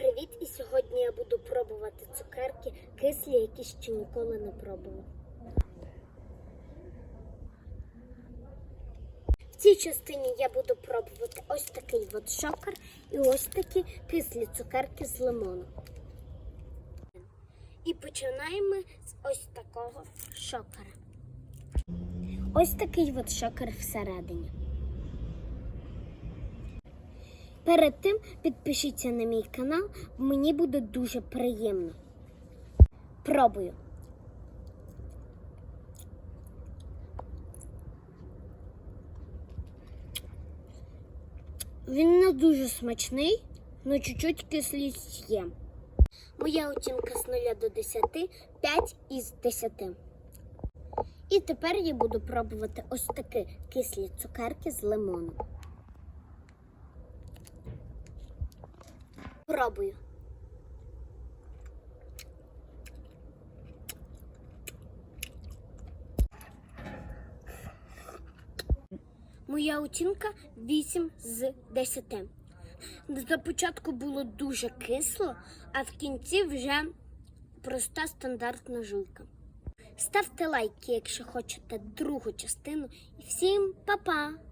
привіт! І сьогодні я буду пробувати цукерки кислі, які ще ніколи не пробував. В цій частині я буду пробувати ось такий от шокер і ось такі кислі цукерки з лимону. І починаємо з ось такого шокера. Ось такий от шокер всередині. Перед тим підпишіться на мій канал, мені буде дуже приємно. Пробую. Він не дуже смачний, але чуть-чуть кислість є. Моя оцінка з 0 до 10 5 із 10. І тепер я буду пробувати ось такі кислі цукерки з лимоном. Пробую. Моя оцінка 8 з 10. На початку було дуже кисло, а в кінці вже проста стандартна жуйка. Ставте лайки, якщо хочете другу частину. І всім па-па!